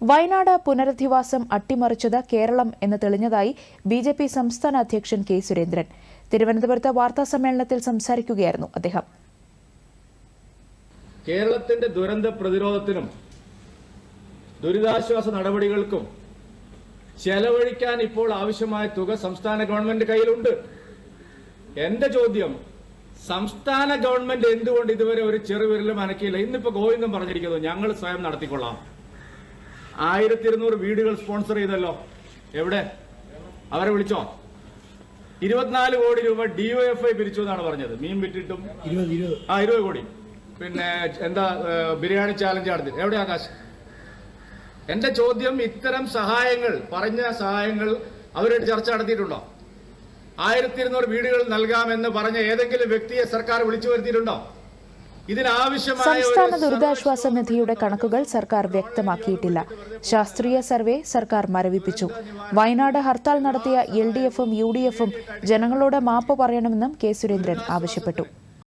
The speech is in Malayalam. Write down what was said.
വയനാട് പുനരധിവാസം അട്ടിമറിച്ചത് കേരളം എന്ന് തെളിഞ്ഞതായി ബി ജെ പി സംസ്ഥാന അധ്യക്ഷൻ കെ സുരേന്ദ്രൻ. തിരുവനന്തപുരത്ത് വാർത്താസമ്മേളനത്തിൽ സംസാരിക്കുകയായിരുന്നു അദ്ദേഹം. കേരളത്തിന്റെ ദുരന്ത പ്രതിരോധത്തിനും ദുരിതാശ്വാസ നടപടികൾക്കും ചെലവഴിക്കാൻ ഇപ്പോൾ ആവശ്യമായ തുക സംസ്ഥാന ഗവൺമെന്റ് കയ്യിലുണ്ട്. എന്റെ ചോദ്യം സംസ്ഥാന ഗവൺമെന്റ് എന്തുകൊണ്ട് ഇതുവരെ ഒരു ചെറുവിരലും അനക്കിയില്ല? ഇന്നിപ്പോ ഗോവിന്ദം പറഞ്ഞിരിക്കുന്നു ഞങ്ങൾ സ്വയം നടത്തിക്കൊള്ളാം. ആയിരത്തി ഇരുന്നൂറ് വീടുകൾ സ്പോൺസർ ചെയ്തല്ലോ. എവിടെ? അവരെ വിളിച്ചോ? ഇരുപത്തിനാല് കോടി രൂപ ഡിഒഎഫ്ഐ പിരിച്ചു എന്നാണ് പറഞ്ഞത്. മീൻ വിറ്റിട്ടും ആ ഇരുപത് കോടി. പിന്നെ എന്താ ബിരിയാണി ചാലഞ്ച് നടത്തി. എവിടെ ആകാശ്? എന്റെ ചോദ്യം ഇത്തരം സഹായങ്ങൾ പറഞ്ഞ സഹായങ്ങൾ അവരുടെ ചർച്ച നടത്തിയിട്ടുണ്ടോ? ആയിരത്തി ഇരുന്നൂറ് വീടുകൾ നൽകാമെന്ന് പറഞ്ഞ ഏതെങ്കിലും വ്യക്തിയെ സർക്കാർ വിളിച്ചു വരുത്തിയിട്ടുണ്ടോ? സംസ്ഥാന ദുരിതാശ്വാസ നിധിയുടെ കണക്കുകൾ സർക്കാർ വ്യക്തമാക്കിയിട്ടില്ല. ശാസ്ത്രീയ സർവേ സർക്കാർ മരവിപ്പിച്ചു. വയനാട് ഹർത്താൽ നടത്തിയ എൽ ഡി എഫും യു ഡി എഫും ജനങ്ങളോട് മാപ്പ് പറയണമെന്നും കെ സുരേന്ദ്രൻ ആവശ്യപ്പെട്ടു.